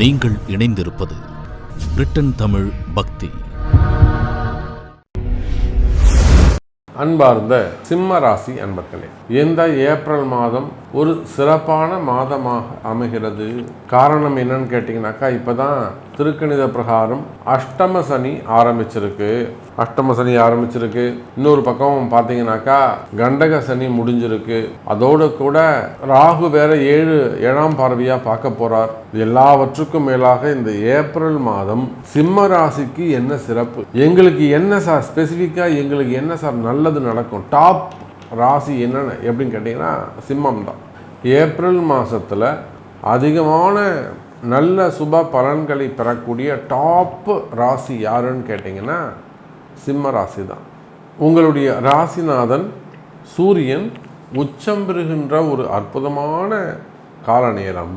நீங்கள் இணைந்திருப்பது பிரிட்டன் தமிழ் பக்தி. அன்பார்ந்த சிம்ம ராசி அன்பர்களே இந்த ஏப்ரல் மாதம் ஒரு சிறப்பான மாதமாக அமைகிறது. காரணம் என்னன்னு கேட்டிங்கனாக்கா இப்போ தான் திருக்கணித பிரகாரம் அஷ்டம சனி ஆரம்பிச்சிருக்கு. அஷ்டம சனி ஆரம்பிச்சிருக்கு. இன்னொரு பக்கம் பார்த்தீங்கன்னாக்கா கண்டக சனி முடிஞ்சிருக்கு. அதோடு கூட ராகு வேற ஏழு ஏழாம் பார்வையாக பார்க்க போகிறார் எல்லாவற்றுக்கும் மேலாக இந்த ஏப்ரல் மாதம் சிம்ம ராசிக்கு என்ன சிறப்பு? எங்களுக்கு என்ன சார் ஸ்பெசிஃபிக்காக எங்களுக்கு என்ன சார் நல்லது நடக்கும்? டாப் ராசி என்னென்ன எப்படின்னு கேட்டிங்கன்னா சிம்மம் தான் ஏப்ரல் மாதத்தில் அதிகமான நல்ல சுப பலன்களை பெறக்கூடிய டாப்பு ராசி யாருன்னு கேட்டிங்கன்னா சிம்ம ராசி தான் உங்களுடைய ராசிநாதன் சூரியன் உச்சம் பெறுகின்ற ஒரு அற்புதமான கால நேரம்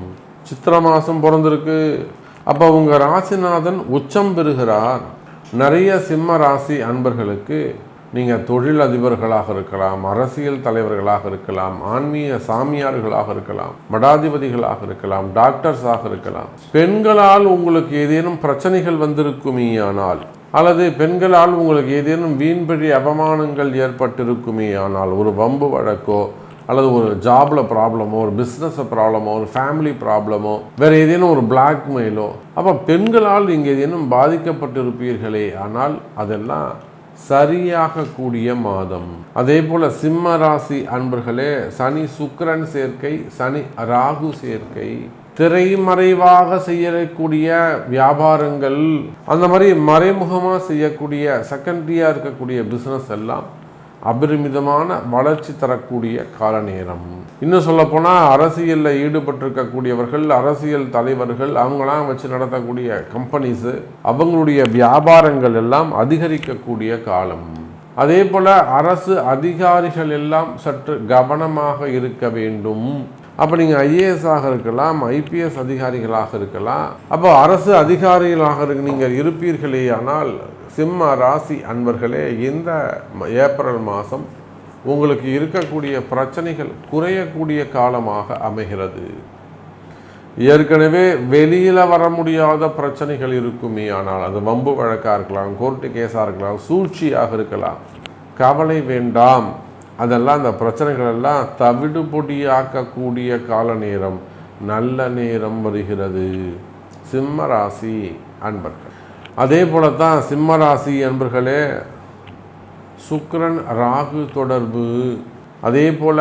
சித்திர மாதம் பிறந்திருக்கு. அப்போ உங்கள் ராசிநாதன் உச்சம் பெறுகிறார். நிறைய சிம்ம ராசி அன்பர்களுக்கு நீங்கள் தொழில் அதிபர்களாக இருக்கலாம் அரசியல் தலைவர்களாக இருக்கலாம் ஆன்மீக சாமியார்களாக இருக்கலாம் மடாதிபதிகளாக இருக்கலாம் டாக்டர்ஸாக இருக்கலாம். பெண்களால் உங்களுக்கு ஏதேனும் பிரச்சனைகள் வந்திருக்குமேயானால் அல்லது பெண்களால் உங்களுக்கு ஏதேனும் வீண்படி அவமானங்கள் ஏற்பட்டிருக்குமே ஆனால் ஒரு வம்பு வழக்கோ அல்லது ஒரு ஜாப்ல ப்ராப்ளமோ ஒரு பிஸ்னஸ் ப்ராப்ளமோ ஒரு ஃபேமிலி ப்ராப்ளமோ வேற ஏதேனும் ஒரு பிளாக்மெயிலோ அப்போ பெண்களால் நீங்கள் ஏதேனும் பாதிக்கப்பட்டிருப்பீர்களே ஆனால் அதெல்லாம் சரியாக கூடிய மாதம். அதே போல சிம்ம ராசி அன்பர்களே சனி சுக்கரன் சேர்க்கை சனி ராகு சேர்க்கை திரைமறைவாக செய்யக்கூடிய வியாபாரங்கள் அந்த மாதிரி மறைமுகமாக செய்யக்கூடிய செகண்டரியாக இருக்கக்கூடிய பிஸ்னஸ் எல்லாம் அபரிமிதமான வளர்ச்சி தரக்கூடிய கால நேரம் இன்னும் சொல்லப்போனால் அரசியலில் ஈடுபட்டிருக்கக்கூடியவர்கள் அரசியல் தலைவர்கள் அவங்களாம் வச்சு நடத்தக்கூடிய கம்பெனிஸு அவங்களுடைய வியாபாரங்கள் எல்லாம் அதிகரிக்கக்கூடிய காலம். அதே போல் அரசு அதிகாரிகள் எல்லாம் சற்று கவனமாக இருக்க வேண்டும். அப்போ நீங்கள் ஐஏஎஸ்ஸாக இருக்கலாம் ஐபிஎஸ் அதிகாரிகளாக இருக்கலாம். அப்போ அரசு அதிகாரிகளாக இருக்க நீங்கள் இருப்பீர்களே ஆனால் சிம்ம ராசி அன்பர்களே இந்த ஏப்ரல் மாதம் உங்களுக்கு இருக்கக்கூடிய பிரச்சனைகள் குறையக்கூடிய காலமாக அமைகிறது. ஏற்கனவே வெளியில் வர முடியாத பிரச்சனைகள் இருக்குமே ஆனால் அது வம்பு வழக்காக இருக்கலாம் கோர்ட்டு கேஸாக இருக்கலாம் சூழ்ச்சியாக இருக்கலாம். கவலை வேண்டாம். அதெல்லாம் அந்த பிரச்சனைகள் எல்லாம் தவிடு பொடியாக்கக்கூடிய கால நேரம் நல்ல நேரம் வருகிறது. சிம்ம ராசி அன்பர்கள். அதே போல தான் சிம்ம ராசி அன்பர்களே சுக்கரன் ராகு தொடர்பு. அதே போல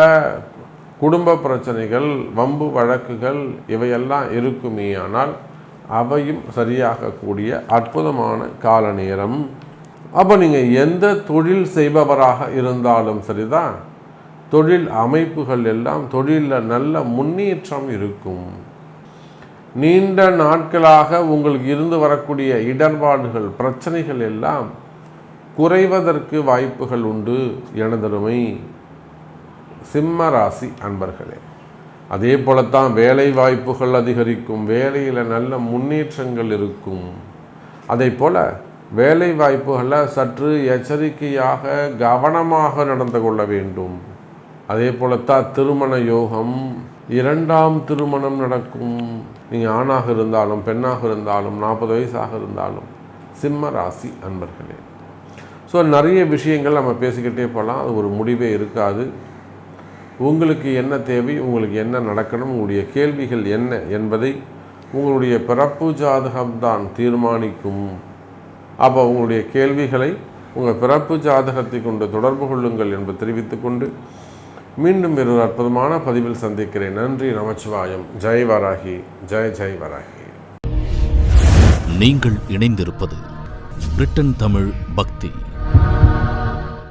குடும்ப பிரச்சனைகள் வம்பு வழக்குகள் இவையெல்லாம் இருக்குமே ஆனால் அவையும் சரியாகக்கூடிய அற்புதமான கால நேரம். அப்போ நீங்கள் எந்த தொழில் செய்பவராக இருந்தாலும் சரிதான். தொழில் அமைப்புகள் எல்லாம் தொழிலில் நல்ல முன்னேற்றம் இருக்கும். நீண்ட நாட்களாக உங்களுக்கு இருந்து வரக்கூடிய இடர்பாடுகள் பிரச்சனைகள் எல்லாம் குறைவதற்கு வாய்ப்புகள் உண்டு எனதருமை சிம்ம ராசி அன்பர்களே. அதே போலத்தான் வேலை வாய்ப்புகள் அதிகரிக்கும் வேலையில் நல்ல முன்னேற்றங்கள் இருக்கும். அதே போல் வேலை வாய்ப்புகளில் சற்று எச்சரிக்கையாக கவனமாக நடந்து கொள்ள வேண்டும். அதே போலத்தான் திருமண யோகம் இரண்டாம் திருமணம் நடக்கும். நீங்கள் ஆணாக இருந்தாலும் பெண்ணாக இருந்தாலும் நாற்பது வயசாக இருந்தாலும் சிம்ம ராசி அன்பர்களே. ஸோ நிறைய விஷயங்கள் நம்ம பேசிக்கிட்டே போகலாம். அது ஒரு முடிவே இருக்காது. உங்களுக்கு என்ன தேவை உங்களுக்கு என்ன நடக்கணும் உங்களுடைய கேள்விகள் என்ன என்பதை உங்களுடைய பிறப்பு ஜாதகம்தான் தீர்மானிக்கும். அப்போ உங்களுடைய கேள்விகளை உங்கள் பிறப்பு ஜாதகத்தை கொண்டு தொடர்பு கொள்ளுங்கள் என்று தெரிவித்துக்கொண்டு மீண்டும் இரு ஒரு அற்புதமான பதிவில் சந்திக்கிறேன். நன்றி நமச்சிவாயம். ஜெய் வராகி. ஜெய் ஜெய் வராகி. நீங்கள் இணைந்திருப்பது பிரிட்டன் தமிழ் பக்தி.